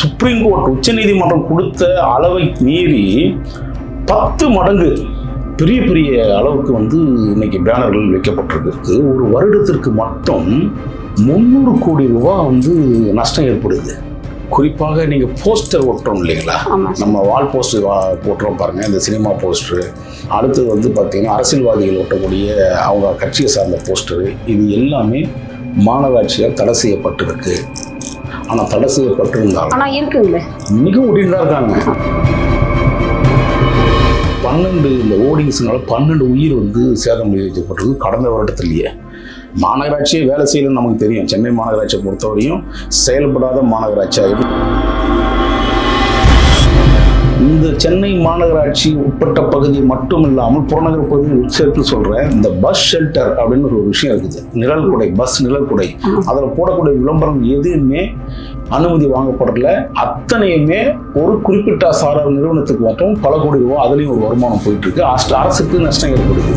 Supreme court உச்சநீதிமன்றம் கொடுத்த அளவை மீறி பத்து மடங்கு பெரிய பெரிய அளவுக்கு வந்து இன்னைக்கு பேனர்கள் வைக்கப்பட்டிருக்கு ஒரு வருடத்திற்கு மட்டும் முந்நூறு கோடி ரூபாய் வந்து நஷ்டம் ஏற்படுது. குறிப்பாக நீங்கள் போஸ்டர் ஒட்டுறோம் இல்லைங்களா. நம்ம வால் போஸ்டர் போட்டுறோம் பாருங்கள் இந்த சினிமா போஸ்டரு அடுத்தது வந்து பார்த்தீங்கன்னா அரசியல்வாதிகள் ஒட்டக்கூடிய அவங்க கட்சியை சார்ந்த போஸ்டரு இது எல்லாமே மாநகராட்சியால் தடை செய்யப்பட்டிருக்கு. ஆனால் தடை செய்யப்பட்டிருந்தாலும் ஆனா இருக்குங்களே. மிக ஒட்டிட்டு தான் இருக்காங்க. பன்னெண்டு இந்த ஓடிங்ஸ்னால பன்னெண்டு உயிர் வந்து சேதம் விளைவிக்கப்பட்டிருக்கு கடந்த வருடத்திலேயே. மாநகராட்சியே வேலை செய்யலன்னு நமக்கு தெரியும். சென்னை மாநகராட்சியை பொறுத்தவரையும் செயல்படாத மாநகராட்சியாக இந்த சென்னை மாநகராட்சி உட்பட்ட பகுதி மட்டும் இல்லாமல் புறநகர் பகுதியில் சேர்த்து சொல்றேன். இந்த பஸ் ஷெல்டர் அப்படின்னு ஒரு விஷயம் இருக்குது. நிழல் குடை பஸ் நிழல் குடை. அதில் போடக்கூடிய விளம்பரம் எதுவுமே அனுமதி வாங்கப்படல. அத்தனையுமே ஒரு குறிப்பிட்ட சாரார் நிறுவனத்துக்கு மட்டும் பல கோடி ரூபாய் அதுலேயும் ஒரு வருமானம் போயிட்டு இருக்கு. அரசுக்கு நஷ்டம் ஏற்படுது.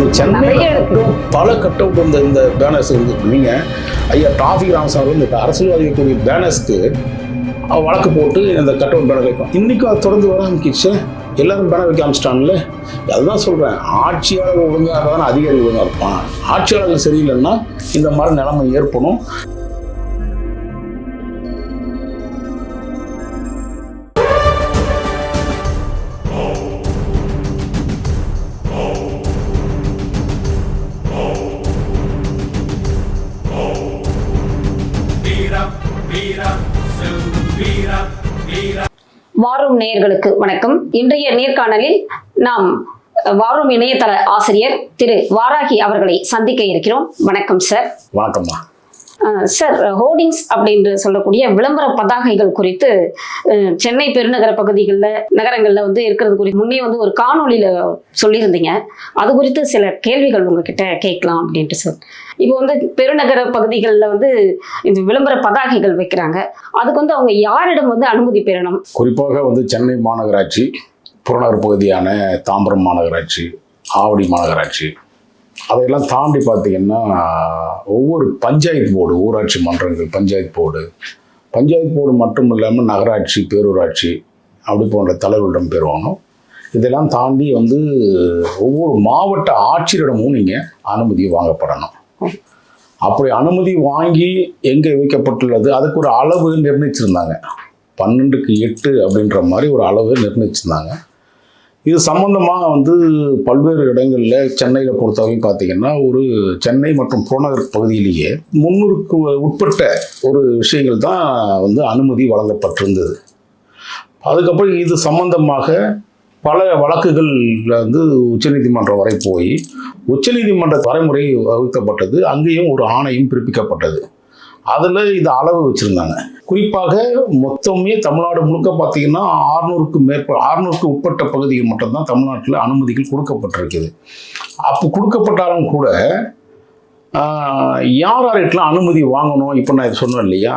இந்த சென்னை நிறைய இருக்கு. பல கட் அவுட் இந்த இந்த பேனர்ஸ் வந்து நீங்க ஐயா டிராஃபிக் ராமசாமி இந்த அரசியல்வாதிகளுடைய பேனர்ஸ்க்கு வழக்கு போட்டு இந்த கட் அவுட் பேனர் வைக்கும். இன்னைக்கும் அது தொடர்ந்து வர ஆரம்பிக்கிச்சு எல்லாரும் பேனர் வைக்க ஆரம்பிச்சிட்டான்ல அதுதான் சொல்றேன். ஆட்சியாளர் ஒழுங்காக தான் அதிகாரி ஒழுங்கா இருப்பான் ஆட்சியாளர்கள் சரியில்லைன்னா இந்த மாதிரி நிலைமை ஏற்படும். வாரும் நேயர்களுக்கு வணக்கம். இன்றைய நேர்காணலில் நாம் வாரும் இணையதள ஆசிரியர் திரு வாராகி அவர்களை சந்திக்க இருக்கிறோம். வணக்கம் சார் வணக்கம்மா. சார் ஹோர்டிங்ஸ் அப்படின்னு சொல்லக்கூடிய விளம்பர பதாகைகள் குறித்து சென்னை பெருநகர பகுதிகளில் நகரங்களில் வந்து இருக்கிறது குறித்து முன்னே வந்து ஒரு காணொளியில் சொல்லியிருந்தீங்க. அது குறித்து சில கேள்விகள் உங்ககிட்ட கேட்கலாம் அப்படின்ட்டு சார் இப்போ வந்து பெருநகர பகுதிகளில் வந்து இந்த விளம்பர பதாகைகள் வைக்கிறாங்க. அதுக்கு வந்து அவங்க யாரிடம் வந்து அனுமதி பெறணும்? குறிப்பாக வந்து சென்னை மாநகராட்சி புறநகர் பகுதியான தாம்பரம் மாநகராட்சி ஆவடி மாநகராட்சி அதையெல்லாம் தாண்டி பார்த்தீங்கன்னா ஒவ்வொரு பஞ்சாயத்து போர்டு ஊராட்சி மன்றங்கள் பஞ்சாயத்து போர்டு பஞ்சாயத்து போர்டு மட்டும் இல்லாமல் நகராட்சி பேரூராட்சி அப்படி போன்ற தலைவர்களிடம் பெறுவாங்க. இதெல்லாம் தாண்டி வந்து ஒவ்வொரு மாவட்ட ஆட்சியரிடமும் நீங்கள் அனுமதி வாங்கப்படணும். அப்படி அனுமதி வாங்கி எங்கே வைக்கப்பட்டுள்ளது? அதுக்கு ஒரு அளவு நிர்ணயிச்சிருந்தாங்க. பன்னெண்டுக்கு எட்டு அப்படின்ற மாதிரி ஒரு அளவு நிர்ணயிச்சிருந்தாங்க. இது சம்மந்தமாக வந்து பல்வேறு இடங்களில் சென்னையில் பொறுத்தவரைக்கும் பார்த்தீங்கன்னா ஒரு சென்னை மற்றும் புறநகர் பகுதியிலேயே முன்னூறுக்கு உட்பட்ட ஒரு விஷயங்கள் தான் வந்து அனுமதி வழங்கப்பட்டிருந்தது. அதுக்கப்புறம் இது சம்பந்தமாக பல வழக்குகள் வந்து உச்சநீதிமன்றம் வரை போய் உச்சநீதிமன்ற வரைமுறை வகுக்கப்பட்டது அங்கேயும் ஒரு ஆணையம் பிறப்பிக்கப்பட்டது. அதில் இது அளவு வச்சுருந்தாங்க. குறிப்பாக மொத்தமே தமிழ்நாடு முழுக்க பார்த்தீங்கன்னா ஆறுநூறுக்கு மேற்ப ஆறுநூறுக்கு உட்பட்ட பகுதிகள் மட்டும்தான் தமிழ்நாட்டில் அனுமதிகள் கொடுக்கப்பட்டிருக்குது. அப்போ கொடுக்கப்பட்டாலும் கூட யார் யார்கிட்டலாம் அனுமதி வாங்கணும்? இப்போ நான் இது சொன்னேன் இல்லையா?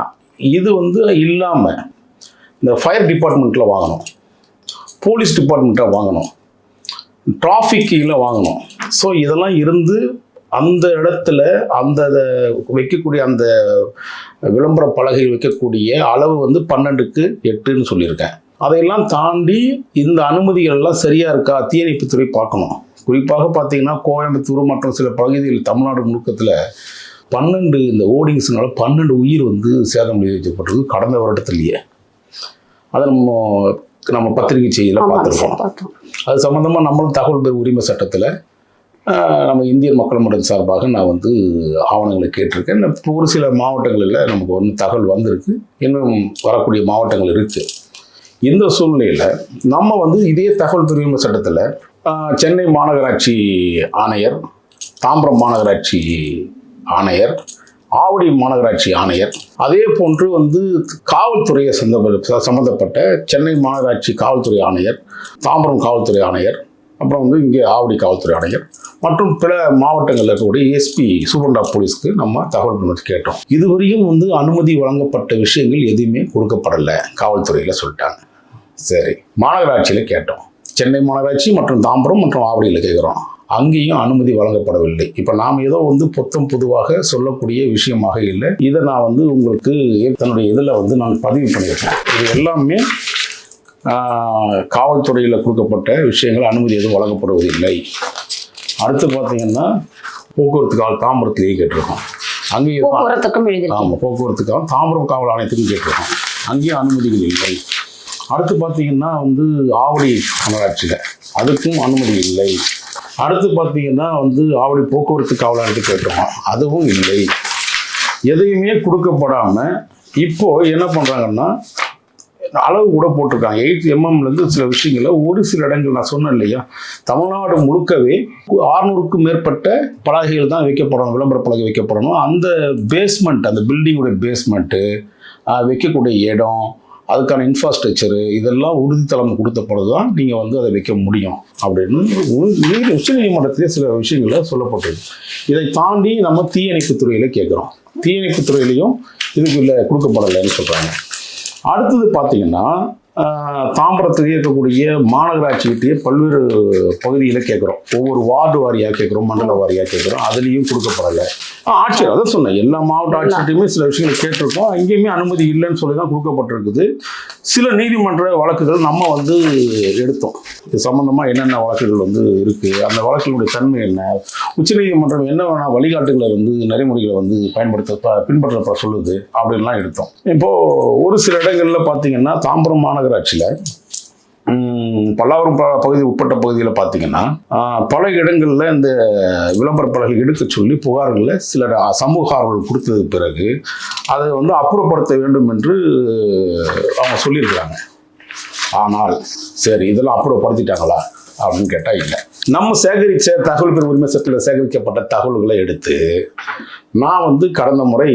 இது வந்து இல்லாமல் இந்த ஃபயர் டிபார்ட்மெண்ட்டில் வாங்கணும். போலீஸ் டிபார்ட்மெண்ட்டில் வாங்கணும். டிராஃபிக்கில் வாங்கணும். ஸோ இதெல்லாம் இருந்து அந்த இடத்துல அந்த வைக்கக்கூடிய அந்த விளம்பர பலகை வைக்கக்கூடிய அளவு வந்து பன்னெண்டுக்கு எட்டுன்னு சொல்லியிருக்கேன். அதையெல்லாம் தாண்டி இந்த அனுமதிகள் எல்லாம் சரியா இருக்கா? தீயணைப்புத்துறை பார்க்கணும். குறிப்பாக பார்த்தீங்கன்னா கோயம்புத்தூர் மற்றும் சில பகுதிகள் தமிழ்நாடு முழுக்கத்தில் பன்னெண்டு இந்த ஓடிங்ஸ்னால பன்னெண்டு உயிர் வந்து சேதம் விளைவிக்கப்பட்டிருக்கு கடந்த வருடத்திலேயே. அதை நம்ம நம்ம பத்திரிகை செய்தியில் பார்த்துருக்கோம். அது சம்மந்தமாக நம்மளும் தகவல் பெறும் உரிமை சட்டத்தில் நம்ம இந்திய மக்கள் மன்றம் சார்பாக நான் வந்து ஆவணங்களை கேட்டிருக்கேன். ஒரு சில மாவட்டங்களில் நமக்கு ஒன்று தகவல் வந்திருக்கு. இன்னும் வரக்கூடிய மாவட்டங்கள் இருக்குது இந்த சூழ்நிலையில் நம்ம வந்து இதே தகவல் பிரிவு சட்டத்தில் சென்னை மாநகராட்சி ஆணையர் தாம்பரம் மாநகராட்சி ஆணையர் ஆவடி மாநகராட்சி ஆணையர் அதே போன்று வந்து காவல்துறையை சந்த சம்மந்தப்பட்ட சென்னை மாநகராட்சி காவல்துறை ஆணையர் தாம்பரம் காவல்துறை ஆணையர் அப்புறம் வந்து இங்கே ஆவடி காவல்துறை ஆணையர் மற்றும் பிற மாவட்டங்களில் இருக்கக்கூடிய எஸ்பி சூப்பரண்டா போலீஸ்க்கு நம்ம தகவல் பண்ணி கேட்டோம். இதுவரையும் வந்து அனுமதி வழங்கப்பட்ட விஷயங்கள் எதுவுமே கொடுக்கப்படலை காவல்துறையில் சொல்லிட்டாங்க. சரி மாநகராட்சியில் கேட்டோம். சென்னை மாநகராட்சி மற்றும் தாம்பரம் மற்றும் ஆவடியில் கேட்குறோம் அங்கேயும் அனுமதி வழங்கப்படவில்லை. இப்போ நாம் ஏதோ வந்து பொத்தம் பொதுவாக சொல்லக்கூடிய விஷயமாக இல்லை. இதை நான் வந்து உங்களுக்கு தன்னுடைய இதில் வந்து நான் பதிவு பண்ணியிருக்கேன். இது எல்லாமே காவல்துறையில் கொடுக்கப்பட்ட விஷயங்கள் அனுமதி எதுவும் வழங்கப்படுவதில்லை. அடுத்து பார்த்தீங்கன்னா போக்குவரத்து காவல் தாம்பரத்திலேயே கேட்டிருக்கோம். அங்கேயும் ஆமாம் போக்குவரத்துக்காக தாம்பரம் காவல் ஆணையத்துக்கும் கேட்டிருக்கோம். அங்கேயும் அனுமதிகள் இல்லை. அடுத்து பார்த்தீங்கன்னா வந்து ஆவடி நகராட்சியில் அதுக்கும் அனுமதி இல்லை. அடுத்து பார்த்தீங்கன்னா வந்து ஆவடி போக்குவரத்து காவல் ஆணையத்துக்கு கேட்டிருக்கோம். அதுவும் இல்லை. எதையுமே கொடுக்கப்படாமல் இப்போ என்ன பண்ணுறாங்கன்னா அளவு கூட போட்டிருக்காங்க. எயிட் எம்எம்லேருந்து சில விஷயங்களை ஒரு சில இடங்கள் நான் சொன்னேன் இல்லையா? தமிழ்நாடு முழுக்கவே ஆறுநூறுக்கும் மேற்பட்ட பலகைகள் தான் வைக்கப்படணும் விளம்பர பலகை வைக்கப்படணும். அந்த பேஸ்மெண்ட் அந்த பில்டிங்குடைய பேஸ்மெண்ட்டு வைக்கக்கூடிய இடம் அதுக்கான இன்ஃப்ராஸ்ட்ரக்சரு இதெல்லாம் உறுதித்தளம் கொடுத்த பிறகு தான் நீங்கள் வந்து அதை வைக்க முடியும் அப்படின்னு உச்சநீதிமன்றத்திலே சில விஷயங்கள சொல்லப்பட்டிருக்கு. இதை தாண்டி நம்ம தீயணைப்புத்துறையில் கேட்குறோம். தீயணைப்புத்துறையிலையும் இதுக்கு இல்லை கொடுக்கப்படலைன்னு சொல்கிறாங்க அடுத்தது பார்த்தீங்கன்னா தாம்பரத்துக்கு தாம்பரத்தில் இருக்கக்கூடிய மாநகராட்சிகிட்டே பல்வேறு பகுதியில் கேட்குறோம். ஒவ்வொரு வார்டு வாரியாக கேட்குறோம் மண்டல வாரியாக கேட்குறோம். அதுலேயும் கொடுக்கப்படலை ஆட்சியர் அதான் சொன்னேன். எல்லா மாவட்ட ஆட்சியர்கிட்டையுமே சில விஷயங்களை கேட்டிருக்கோம். அங்கேயுமே அனுமதி இல்லைன்னு சொல்லி தான் கொடுக்கப்பட்டிருக்குது. சில நீதிமன்ற வழக்குகள் நம்ம வந்து எடுத்தோம். இது சம்மந்தமாக என்னென்ன வழக்குகள் வந்து இருக்குது அந்த வழக்கினுடைய தன்மை என்ன உச்சநீதிமன்றம் என்ன வேணா வழிகாட்டுகளை வந்து நெறிமுறைகளை வந்து பயன்படுத்த பின்பற்றப்பட சொல்லுது அப்படின்லாம் எடுத்தோம். இப்போது ஒரு சில இடங்களில் பார்த்தீங்கன்னா தாம்பரம் மாநகராட்சியில் பல்லாவரம் ப பகுதி உட்பட்ட பகுதியில் பார்த்தீங்கன்னா பல இடங்களில் இந்த விளம்பர பலகை எடுக்க சொல்லி புகார்களில் சிலர் சமூக ஆர்வல் கொடுத்ததுக்கு பிறகு அதை வந்து அப்புறப்படுத்த வேண்டும் என்று அவங்க சொல்லியிருக்கிறாங்க. ஆனால் சரி இதெல்லாம் அப்புறப்படுத்திட்டாங்களா? அப்படின்னு கேட்டால் இல்லை. நம்ம சேகரித்த தகவல் பெறும் உரிமை சட்டத்தில் சேகரிக்கப்பட்ட தகவல்களை எடுத்து நான் வந்து கடந்த முறை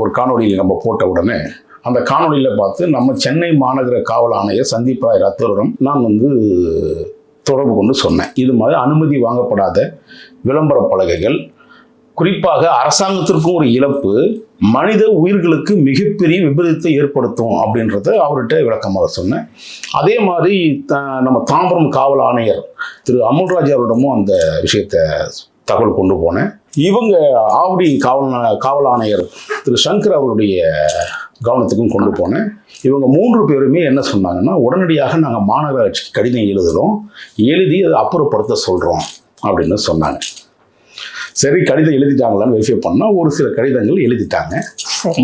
ஒரு காணொலியில் நம்ம போட்ட உடனே அந்த காணொளியில் பார்த்து நம்ம சென்னை மாநகர காவல் ஆணையர் சந்தீப் ராய் ரத்தோரிடம் நான் வந்து தொடர்பு கொண்டு சொன்னேன். இது மாதிரி அனுமதி வாங்கப்படாத விளம்பர பலகைகள் குறிப்பாக அரசாங்கத்திற்கும் ஒரு இழப்பு மனித உயிர்களுக்கு மிகப்பெரிய விபரீதத்தை ஏற்படுத்தும் அப்படின்றத அவர்கிட்ட விளக்கமாக சொன்னேன். அதே மாதிரி த- நம்ம தாம்பரம் காவல் ஆணையர் திரு அமுல்ராஜ் அவரிடமும் அந்த விஷயத்தை தகவல் கொண்டு போனேன். இவங்க ஆவடி காவல் காவல் ஆணையர் திரு சங்கர் அவருடைய கவனத்துக்கும் கொண்டு போனேன். இவங்க மூன்று பேருமே என்ன சொன்னாங்கன்னா உடனடியாக நாங்கள் மாநகராட்சிக்கு கடிதம் எழுதுகிறோம் எழுதி அதை அப்புறப்படுத்த சொல்கிறோம் அப்படின்னு சொன்னாங்க. சரி கடிதம் எழுதிட்டாங்களான்னு வெரிஃபை பண்ணால் ஒரு சில கடிதங்கள் எழுதிட்டாங்க.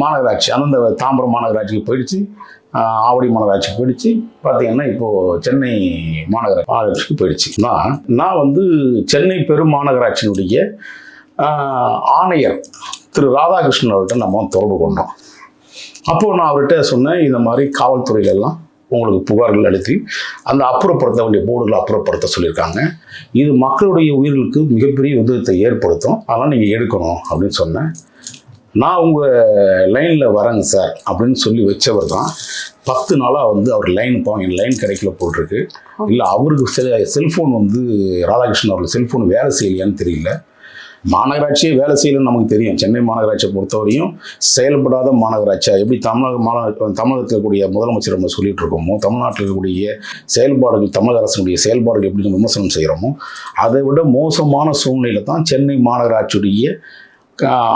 மாநகராட்சி அந்தந்த தாம்பரம் மாநகராட்சிக்கு போயிடுச்சு. ஆவடி மாநகராட்சிக்கு போயிடுச்சு. பார்த்தீங்கன்னா இப்போது சென்னை மாநகர மாநகராட்சிக்கு போயிடுச்சு. நான் நான் வந்து சென்னை பெருமாநகராட்சியினுடைய ஆணையர் திரு ராதாகிருஷ்ணன் அவர்கிட்ட நம்ம தொடர்பு கொண்டோம். அப்போது நான் அவர்கிட்ட சொன்னேன் இந்த மாதிரி காவல்துறையில எல்லாம் உங்களுக்கு புகார்கள் அளித்து அந்த அப்புறப்படுத்த வேண்டிய போர்டுகளை அப்புறப்படுத்த சொல்லியிருக்காங்க. இது மக்களுடைய உயிர்களுக்கு மிகப்பெரிய விபத்தை ஏற்படுத்தும். அதனால் நீங்கள் எடுக்கணும் அப்படின்னு சொன்னேன். நான் உங்கள் லைனில் வரேங்க சார் அப்படின்னு சொல்லி வச்சவர் தான் பத்து நாளாக வந்து அவர் லைன் போவோம் என் லைன் கிடைக்கல போட்டிருக்கு. இல்லை அவருக்கு செல் செல்ஃபோன் வந்து ராதாகிருஷ்ணன் அவர்கள் செல்ஃபோன் வேலை செய்யலையான்னு தெரியல. மாநகராட்சியே வேலை செய்யலன்னு நமக்கு தெரியும். சென்னை மாநகராட்சியை பொறுத்தவரையும் செயல்படாத மாநகராட்சியா? எப்படி தமிழக மாநகர தமிழகத்தில் இருக்கக்கூடிய முதலமைச்சர் நம்ம சொல்லிட்டு இருக்கோமோ தமிழ்நாட்டில் இருக்கக்கூடிய செயல்பாடுகள் தமிழக அரசினுடைய செயல்பாடுகள் எப்படி நம்ம விமர்சனம் செய்கிறோமோ அதை விட மோசமான சூழ்நிலை தான் சென்னை மாநகராட்சியுடைய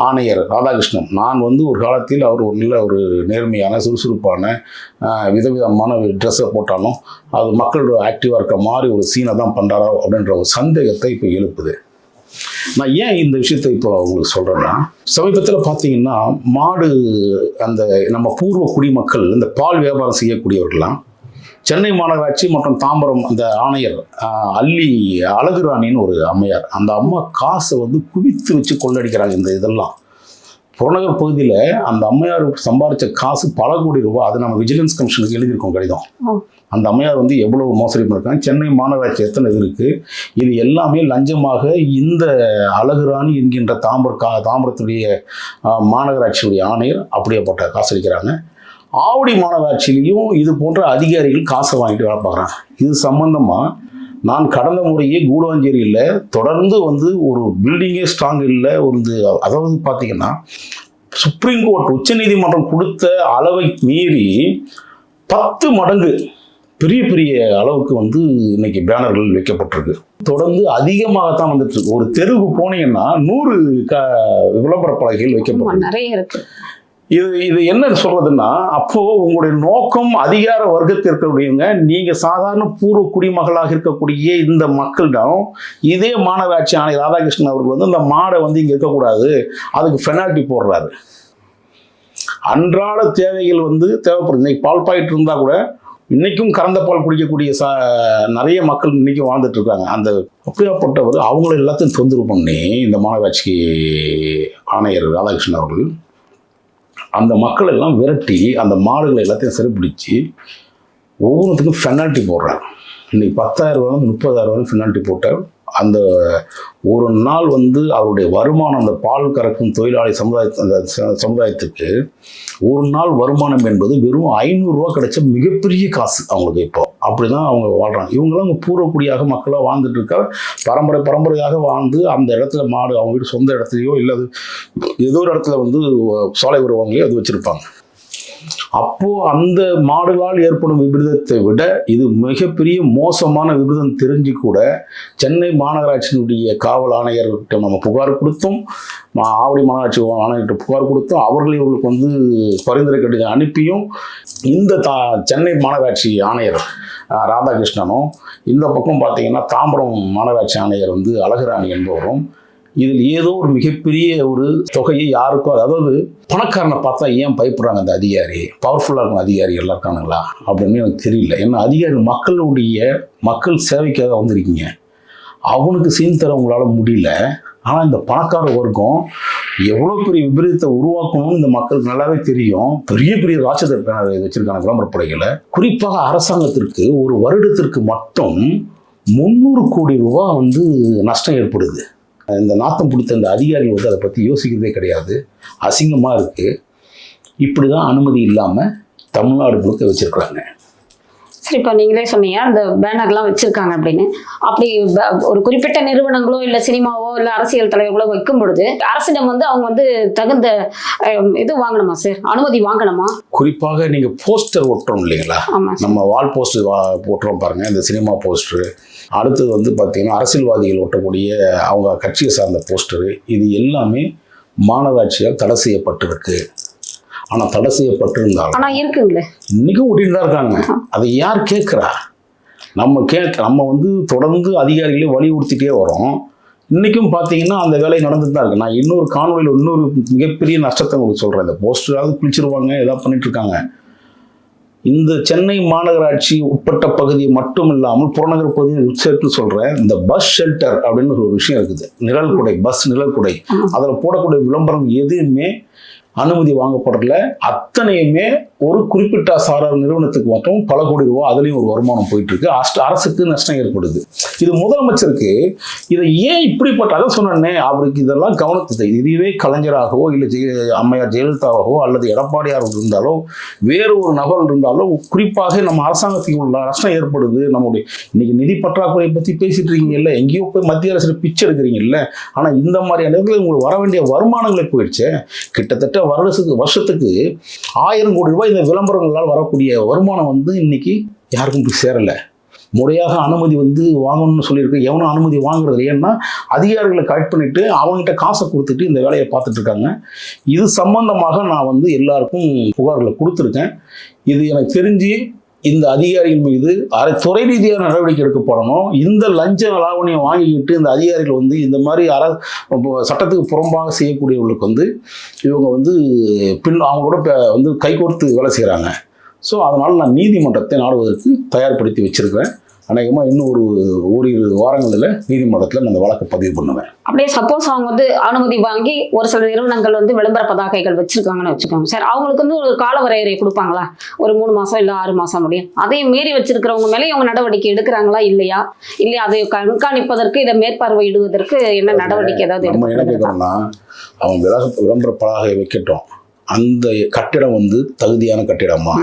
ஆணையர் ராதாகிருஷ்ணன். நான் வந்து ஒரு காலத்தில் அவர் ஒரு நல்ல ஒரு நேர்மையான சுறுசுறுப்பான விதவிதமான ட்ரெஸ்ஸை போட்டாலும் அது மக்களோட ஆக்டிவாக இருக்க மாதிரி ஒரு சீனை தான் பண்ணுறாரோ அப்படின்ற ஒரு சந்தேகத்தை இப்போ எழுப்புது. நான் ஏன் இந்த விஷயத்தை இப்போ உங்களுக்கு சொல்கிறேன்னா சமீபத்தில் பார்த்தீங்கன்னா மாடு அந்த நம்ம பூர்வ குடிமக்கள் இந்த பால் வியாபாரம் செய்யக்கூடியவர்கள்லாம் சென்னை மாநகராட்சி மற்றும் தாம்பரம் அந்த ஆணையர் அல்லி அழகுராணின்னு ஒரு அம்மையார். அந்த அம்மா காசை வந்து குவித்து வச்சு கொள்ளடிக்கிறாங்க இந்த இதெல்லாம். புறநகர் பகுதியில் அந்த அம்மையார் சம்பாரிச்ச காசு பல கோடி ரூபாய் அது நம்ம விஜிலன்ஸ் கமிஷனுக்கு எழுதியிருக்கோம் கடிதம். அந்த அம்மையார் வந்து எவ்வளவு மோசடி பண்ணிருக்காங்க? சென்னை மாநகராட்சி எத்தனை இது இருக்கு? இது எல்லாமே லஞ்சமாக இந்த அழகுராணி என்கின்ற தாம்பர கா தாம்பரத்துடைய மாநகராட்சியுடைய ஆணையர் அப்படியேப்பட்ட காசு அளிக்கிறாங்க. ஆவடி மாநகராட்சியிலையும் இது போன்ற அதிகாரிகள் காசை வாங்கிட்டு வேலை பார்க்குறாங்க. இது சம்பந்தமாக நான் கடந்த முறையே கூடுவாஞ்சேரியில் தொடர்ந்து வந்து ஒரு பில்டிங்கே ஸ்ட்ராங் இல்லை ஒரு இது அதாவது பார்த்தீங்கன்னா சுப்ரீம் கோர்ட் உச்சநீதிமன்றம் கொடுத்த அளவை மீறி பத்து மடங்கு பெரிய பெரிய அளவுக்கு வந்து இன்னைக்கு பேனர்கள் வைக்கப்பட்டிருக்கு. தொடர்ந்து அதிகமாகத்தான் வந்துட்டு இருக்கு. ஒரு தெருவுக்கு போனீங்கன்னா நூறு க விளம்பர பலகைகள் வைக்கப்படும் நிறைய இருக்கு. இது இது என்ன சொல்றதுன்னா அப்போ உங்களுடைய நோக்கம் அதிகார வர்க்கத்தில் இருக்கக்கூடியவங்க நீங்க சாதாரண பூர்வ குடிமகளாக இருக்கக்கூடிய இந்த மக்களிடம் இதே மாநகராட்சி ஆணையர் ராதாகிருஷ்ணன் அவர்கள் வந்து இந்த மாடை வந்து இங்க இருக்கக்கூடாது. அதுக்கு பெனால்ட்டி போடுறாரு. அன்றாட தேவைகள் வந்து தேவைப்படுது. இன்னைக்கு பால் பாயிட்டு இருந்தா கூட இன்னைக்கும் கறந்த பால் குடிக்கக்கூடிய சா நிறைய மக்கள் இன்னைக்கு வாழ்ந்துட்டு இருக்காங்க. அந்த அப்படியாப்பட்டவர் அவங்கள எல்லாத்தையும் தொந்தரவு பண்ணி இந்த மாநகராட்சி ஆணையர் ராதாகிருஷ்ணன் அவர்கள் அந்த மக்கள் எல்லாம் விரட்டி அந்த மாடுகளை எல்லாத்தையும் சிறப்பிடிச்சு ஒவ்வொருத்துக்கும் பெனால்ட்டி போடுறாரு இன்னைக்கு பத்தாயிரம் ரூபாய் முப்பதாயிரம் ரூபாய் பெனால்ட்டி போட்டால் அந்த ஒரு நாள் வந்து அவருடைய வருமானம் அந்த பால் கறக்கும் தொழிலாளி சமுதாய அந்த ச- சமுதாயத்துக்கு ஒரு நாள் வருமானம் என்பது வெறும் ஐநூறுரூவா கிடைச்ச மிகப்பெரிய காசு அவங்களுக்கு இப்போ. அப்படிதான் அவங்க வாழ்கிறாங்க இவங்களாம் அவங்க பூர்வக்குடியாக மக்களாக வாழ்ந்துட்டு இருக்க பரம்பரை பரம்பரையாக வாழ்ந்து அந்த இடத்துல மாடு அவங்க வீடு சொந்த இடத்துலையோ இல்லை ஏதோ ஒரு இடத்துல வந்து சோலை வருவாங்களே அது வச்சுருப்பாங்க. அப்போ அந்த மாடுகளால் ஏற்படும் விபரீதத்தை விட இது மிகப்பெரிய மோசமான விபரீதம் தெரிஞ்சு கூட சென்னை மாநகராட்சியினுடைய காவல் ஆணையர்கிட்ட நம்ம புகார் கொடுத்தோம். மா- ஆவடி மாநகராட்சி ஆணையர்கிட்ட புகார் கொடுத்தோம். அவர்கள் இவர்களுக்கு வந்து பரிந்துரை கடிதம் அனுப்பியும் இந்த தா சென்னை மாநகராட்சி ஆணையர் ராதாகிருஷ்ணனும் இந்த பக்கம் பார்த்தீங்கன்னா தாம்பரம் மாநகராட்சி ஆணையர் வந்து அழகுராணி என்பவரும் இதில் ஏதோ ஒரு மிகப்பெரிய ஒரு தொகையை யாருக்கோ அதாவது பணக்காரனை பார்த்தா ஏன் பயப்படுறாங்க அந்த அதிகாரி? பவர்ஃபுல்லாக இருக்கும் அதிகாரி எல்லாம் இருக்கானுங்களா? அப்படின்னு எனக்கு தெரியல. ஏன்னா அதிகாரி மக்களுடைய மக்கள் சேவைக்காக வந்திருக்கீங்க. அவனுக்கு சீன் தர உங்களால் முடியல. ஆனால் இந்த பணக்கார வர்க்கம் எவ்வளோ பெரிய விபரீதத்தை உருவாக்கணும்னு இந்த மக்களுக்கு நல்லாவே தெரியும். பெரிய பெரிய ராட்சத்தை வச்சிருக்காங்க விளம்பரப்படைகளை குறிப்பாக அரசாங்கத்திற்கு ஒரு வருடத்திற்கு மட்டும் முந்நூறு கோடி ரூபா வந்து நஷ்டம் ஏற்படுது. இந்த நாத்தம் பிடித்த அந்த அதிகாரிகள் வந்து அதை பற்றி யோசிக்கிறதே கிடையாது. அசிங்கமாக இருக்குது இப்படி தான் அனுமதி இல்லாமல் தமிழ்நாடு முழுக்க வச்சுருக்குறாங்க. சரி இப்போ நீங்களே சொன்னீங்க அந்த பேனர்லாம் வச்சிருக்காங்க அப்படின்னு. அப்படி ஒரு குறிப்பிட்ட நிறுவனங்களோ இல்லை சினிமாவோ இல்லை அரசியல் தலைவர்களோ வைக்கும் பொழுது அரசிடம் வந்து அவங்க வந்து தகுந்த இது வாங்கணுமா சார் அனுமதி வாங்கணுமா? குறிப்பாக நீங்கள் போஸ்டர் ஒட்டுறோம் இல்லைங்களா? நம்ம வால் போஸ்டர் போட்டுறோம் பாருங்கள் இந்த சினிமா போஸ்டரு அடுத்தது வந்து பார்த்தீங்கன்னா அரசியல்வாதிகள் ஒட்டக்கூடிய அவங்க கட்சியை சார்ந்த போஸ்டரு இது எல்லாமே மாநகராட்சியால் தடை செய்யப்பட்டிருக்கு. ஆனால் தடை செய்யப்பட்டிருந்தாலும் ஆனா இருக்குங்களே. இன்றைக்கும் ஒட்டிட்டு தான் இருக்காங்க. அதை யார் கேட்குறா? நம்ம கேட்க நம்ம வந்து தொடர்ந்து அதிகாரிகளை வலியுறுத்திட்டே வரோம். இன்றைக்கும் பார்த்தீங்கன்னா அந்த வேலை நடந்துட்டு தான் இருக்கு. நான் இன்னொரு காணொலியில் இன்னொரு மிகப்பெரிய நஷ்டத்தை உங்களுக்கு சொல்கிறேன் இந்த போஸ்டராவது பிடிச்சிருவாங்க ஏதாவது பண்ணிட்டு இருக்காங்க. இந்த சென்னை மாநகராட்சி உட்பட்ட பகுதி மட்டும் இல்லாமல் புறநகர் பகுதியை சேர்த்து சொல்கிறேன் இந்த பஸ் ஷெல்டர் அப்படின்னு ஒரு விஷயம் இருக்குது. நிழல் குடை பஸ் நிழல் குடை. அதில் போடக்கூடிய விளம்பரம் எதுவுமே அனுமதி வாங்கப்படல அத்தனையுமே ஒரு குறிப்பிட்ட சாரார் நிறுவனத்துக்கு மட்டும் பல கோடி ரூபா அதுலேயும் ஒரு வருமானம் போயிட்டு இருக்கு அரசுக்கு நஷ்டம் ஏற்படுது. இது முதலமைச்சருக்கு இதை ஏன் இப்படிப்பட்ட அதை சொன்னேனே அவருக்கு இதெல்லாம் கவனத்தை இதுவே கலைஞராகவோ இல்லை ஜெய அம்மையார் ஜெயலலிதாவாகவோ அல்லது எடப்பாடியார் இருந்தாலோ வேறு ஒரு நபர் இருந்தாலோ குறிப்பாக நம்ம அரசாங்கத்துக்கு உள்ள நஷ்டம் ஏற்படுது. நம்முடைய இன்னைக்கு நிதி பற்றாக்குறையை பற்றி பேசிட்டு இருக்கீங்கல்ல எங்கேயோ போய் மத்திய அரசு பிச்சை எடுக்கிறீங்கல்ல ஆனால் இந்த மாதிரியான இடத்துல உங்களுக்கு வர வேண்டிய வருமானங்களே போயிடுச்சே. கிட்டத்தட்ட வருஷத்துக்கு வருஷத்துக்கு ஆயிரம் கோடி ரூபாய் இந்த விளம்பரங்களால் வரக்கூடிய வருமானம் வந்து இன்னைக்கு யாருக்கும் போய் சேரலை. முறையாக அனுமதி வந்து வாங்கணும்னு சொல்லியிருக்கு. எவனும் அனுமதி வாங்குறது ஏன்னா அதிகாரிகளை கலெக்ட் பண்ணிட்டு அவங்ககிட்ட காசை கொடுத்துட்டு இந்த வேலையை பார்த்துட்டு இருக்காங்க. இது சம்பந்தமாக நான் வந்து எல்லாருக்கும் புகார்களை கொடுத்துருக்கேன். இது எனக்கு தெரிஞ்சு இந்த அதிகாரிகள் மீது அரை துறை ரீதியான நடவடிக்கை எடுக்கப்படணும் இந்த லஞ்ச லாவணியம் வாங்கிக்கிட்டு இந்த அதிகாரிகள் வந்து இந்த மாதிரி அர சட்டத்துக்கு புறம்பாக செய்யக்கூடியவர்களுக்கு வந்து இவங்க வந்து பின் அவங்களோட கூட வந்து கைகோர்த்து வேலை செய்கிறாங்க ஸோ அதனால் நான் நீதிமன்றத்தை நாடுவதற்கு தயார்படுத்தி வச்சுருக்கிறேன். அநேகமாக இன்னும் ஒரு ஓரிரு வாரங்களில் நீதிமன்றத்தில் நான் அந்த வழக்கை பதிவு பண்ணுவேன். அப்படியே சப்போஸ் அவங்க வந்து அனுமதி வாங்கி ஒரு சில நிறுவனங்கள் வந்து விளம்பர பதாகைகள் வச்சிருக்காங்கன்னு வச்சுக்கோங்க. சார் அவங்களுக்கு வந்து ஒரு கால வரையறை கொடுப்பாங்களா? ஒரு மூணு மாசம் இல்லை ஆறு மாசம் முடியும் அதையும் மீறி வச்சிருக்கிறவங்க மேலே அவங்க நடவடிக்கை எடுக்கிறாங்களா இல்லையா? இல்லை அதை கண்காணிப்பதற்கு இதை மேற்பார்வையிடுவதற்கு என்ன நடவடிக்கை ஏதாவது நம்ம என்ன? கேட்குறோம்னா விள விளம்பர பலகை வைக்கட்டும். அந்த கட்டிடம் வந்து தகுதியான கட்டிடமா.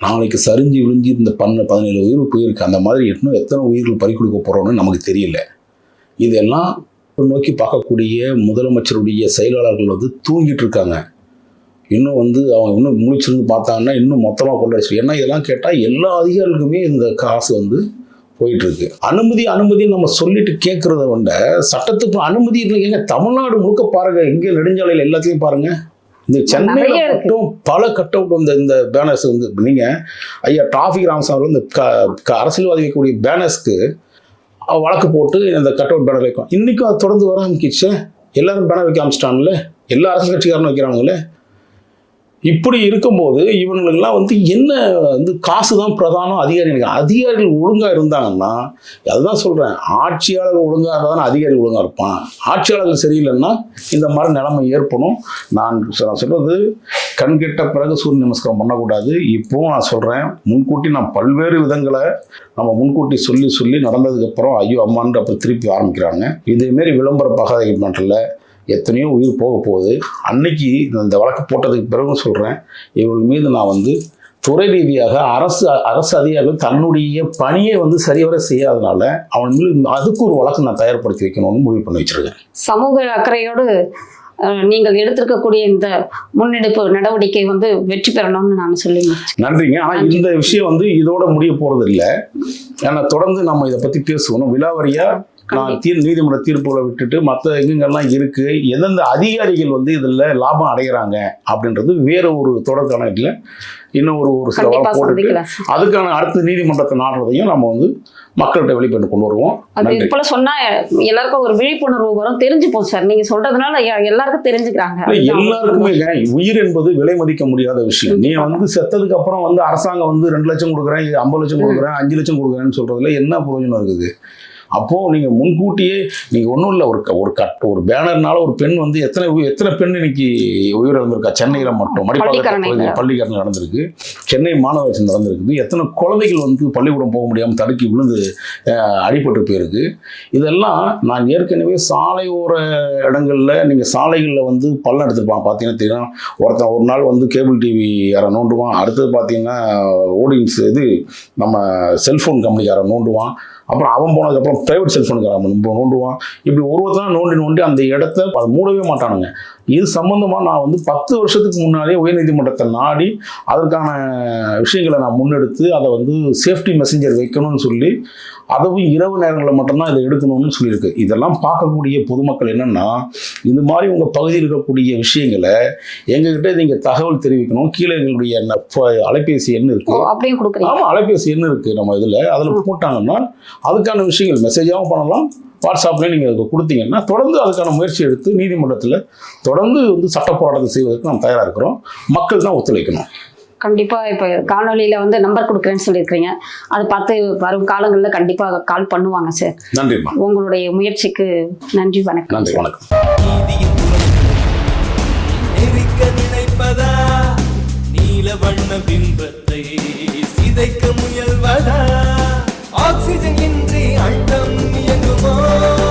நாளைக்கு சரிஞ்சு விழிஞ்சு இந்த பண்ண பதினேழு உயிர் போயிருக்கு. அந்த மாதிரி இன்னும் எத்தனை உயிர்கள் பறி கொடுக்க போகிறோன்னு நமக்கு தெரியல. இதெல்லாம் நோக்கி பார்க்கக்கூடிய முதலமைச்சருடைய செயலாளர்கள் வந்து தூங்கிட்டு இருக்காங்க. இன்னும் வந்து அவங்க இன்னும் முழிச்சிருந்து பார்த்தாங்கன்னா இன்னும் மொத்தமாக கொள்ளடிச்சு ஏன்னா இதெல்லாம் கேட்டால் எல்லா அதிகாரிகளுக்குமே இந்த காசு வந்து போயிட்டுருக்கு. அனுமதி அனுமதி நம்ம சொல்லிட்டு கேட்குறத விட சட்டத்துக்கு அனுமதி இல்லைங்க. தமிழ்நாடு முழுக்க பாருங்கள் எங்கே நெடுஞ்சாலையில் எல்லாத்தையும் பாருங்கள் இந்த சென்னையில. மட்டும் பல கட் அவுட் இந்த இந்த பேனர்ஸ் வந்து நீங்க ஐயா டிராஃபிக் ராமசாமி க- அரசியல்வாதி வைக்கக்கூடிய பேனர்ஸ்க்கு வழக்கு போட்டு இந்த கட் அவுட் பேனர் வைக்கும். இன்னைக்கும் அது தொடர்ந்து வர ஆரம்பிக்கிச்சு எல்லாரும் பேனர் வைக்க ஆரம்பிச்சிட்டாங்கல்ல? எல்லா அரசியல் கட்சிக்காரனும் வைக்கிறாங்களே இப்படி இருக்கும்போது இவங்களுக்கெல்லாம் வந்து என்ன வந்து காசு தான் பிரதானம் அதிகாரிகள் அதிகாரிகள் ஒழுங்காக இருந்தாங்கன்னா அதுதான் சொல்கிறேன் ஆட்சியாளர் ஒழுங்காக இருந்தால் தான் அதிகாரி ஒழுங்காக இருப்பான். ஆட்சியாளர்கள் சரியில்லைன்னா இந்த மாதிரி நிலைமை ஏற்படும். நான் சொல்கிறது கண்கெட்ட பிறகு சூரிய நமஸ்காரம் பண்ணக்கூடாது. இப்போவும் நான் சொல்கிறேன் முன்கூட்டி நான் பல்வேறு விதங்களை நம்ம முன்கூட்டி சொல்லி சொல்லி நடந்ததுக்கப்புறம் ஐயோ அம்மான்ற அப்போ திருப்பி ஆரம்பிக்கிறாங்க. இதேமாரி விளம்பர பகாதை பண்ணுறல எத்தனையோ உயிர் போக போகுது. அன்னைக்கு இந்த வழக்கு போட்டதுக்கு பிறகு சொல்கிறேன் இவர்கள் மீது நான் வந்து துறை ரீதியாக அரசு அரசு அதிகாரிகள் தன்னுடைய பணியை வந்து சரிவர செய்யாதனால அவன் மீது அதுக்கு ஒரு வழக்கு நான் தயார்படுத்தி வைக்கணும்னு முடிவு பண்ணி வச்சிருக்கேன். சமூக அக்கறையோடு நீங்கள் எடுத்திருக்கக்கூடிய இந்த முன்னெடுப்பு நடவடிக்கை வந்து வெற்றி பெறணும்னு நான் சொல்லி. நன்றிங்க. ஆனால் இந்த விஷயம் வந்து இதோட முடிய போகிறது இல்லை ஏன்னா தொடர்ந்து நம்ம இதை பற்றி பேசணும் விலாவரியா நான் தீர் நீதிமன்ற தீர்ப்புகளை விட்டுட்டு மற்ற எங்கெங்கெல்லாம் இருக்கு எந்தெந்த அதிகாரிகள் வந்து இதில் லாபம் அடைகிறாங்க அப்படின்றது வேற ஒரு தொடர் கணக்கில் இன்னும் ஒரு ஒரு சில வாரம் சார். அதுக்கான அடுத்த நீதிமன்றத்தை நாடுறதையும் நம்ம வந்து மக்கள்கிட்ட வெளிப்பட்டு கொண்டு வருவோம். அது இது போல சொன்னா எல்லாருக்கும் ஒரு விழிப்புணர்வு வரும். தெரிஞ்சுப்போம் சார். நீங்க சொல்றதுனால எல்லாருக்கும் தெரிஞ்சுக்கிறாங்க. எல்லாருக்குமே உயிர் என்பது விலை மதிக்க முடியாத விஷயம். நீ வந்து செத்ததுக்கு அப்புறம் வந்து அரசாங்கம் வந்து ரெண்டு லட்சம் கொடுக்குறேன் ஐம்பது லட்சம் கொடுக்குறேன் அஞ்சு லட்சம் கொடுக்குறேன்னு சொல்றதுல என்ன பிரயோஜனம் இருக்குது? அப்போ நீங்க முன்கூட்டியே நீங்க ஒன்றும் இல்லை ஒரு க- ஒரு கட் ஒரு பேனர்னால ஒரு பெண் வந்து எத்தனை எத்தனை பெண் இன்னைக்கு உயிரிழந்திருக்கா? சென்னையில மட்டும் மடிப்பாக்கம் பள்ளிக்கரணையில. பகுதியில் பள்ளிக்கரணை நடந்திருக்கு. சென்னை மாநகராட்சி நடந்திருக்குது. எத்தனை குழந்தைகள் வந்து பள்ளிக்கூடம் போக முடியாமல் தடுக்கி விழுந்து அடிபட்டு போயிருக்கு. இதெல்லாம் நான் ஏற்கனவே சாலையோர இடங்கள்ல நீங்க சாலைகளில் வந்து பள்ளம் எடுத்துருப்பான் பார்த்தீங்கன்னா தெரியும். ஒருத்தன் ஒரு நாள் வந்து கேபிள் டிவி யாரை நோண்டுவான். அடுத்தது பார்த்தீங்கன்னா ஓடியன்ஸ் இது நம்ம செல்ஃபோன் கம்பெனிக்காரன் நோண்டுவான். அப்புறம் அவன் போனதுக்கப்புறம் ப்ரைவேட் செல்ஃபோனுக்காரன் நோண்டுவான் இப்படி ஒருவத்தான் நோண்டி நோண்டி அந்த இடத்த அதை மூடவே மாட்டானுங்க. இது சம்பந்தமாக நான் வந்து பத்து வருஷத்துக்கு முன்னாடியே உயர்நீதிமன்றத்தை நாடி அதற்கான விஷயங்களை நான் முன்னெடுத்து அதை வந்து சேஃப்டி மெசஞ்சர் வைக்கணும்னு சொல்லி அதுவும் இரவு நேரங்களில் மட்டும்தான் இதை எடுக்கணும்னு சொல்லியிருக்கு. இதெல்லாம் பார்க்கக்கூடிய பொதுமக்கள் என்னன்னா இது மாதிரி உங்கள் பகுதியில் இருக்கக்கூடிய விஷயங்களை எங்ககிட்ட நீங்கள் தகவல் தெரிவிக்கணும். கீழே எங்களுடைய அலைபேசி எண் ஓ, இருக்கு அப்படியும் கொடுக்குறீங்க? ஆமாம் அலைபேசி எண் இருக்கு நம்ம இதில். அதில் போட்டாங்கன்னா அதுக்கான விஷயங்கள் மெசேஜாகவும் பண்ணலாம். வாட்ஸ்அப்லேயும் நீங்கள் அதுக்கு கொடுத்தீங்கன்னா தொடர்ந்து அதுக்கான முயற்சி எடுத்து நீதிமன்றத்தில் தொடர்ந்து வந்து சட்ட போராட்டத்தை செய்வதற்கு நாம் தயாராக இருக்கிறோம். மக்கள் தான் ஒத்துழைக்கணும். கண்டிப்பா இப்ப காணொலியில வந்து நம்பர் கொடுக்குறேன்னு சொல்லியிருக்கிறீங்க. அதை பார்த்து வரும் காலங்களில் கண்டிப்பா கால் பண்ணுவாங்க சார் நன்றிம்மா. உங்களுடைய முயற்சிக்கு நன்றி வணக்கம். நன்றி வணக்கம். நினைப்பதா? நீல வண்ண பிம்பத்தை சிதைக்க முயல்வதா? Oxygen the world.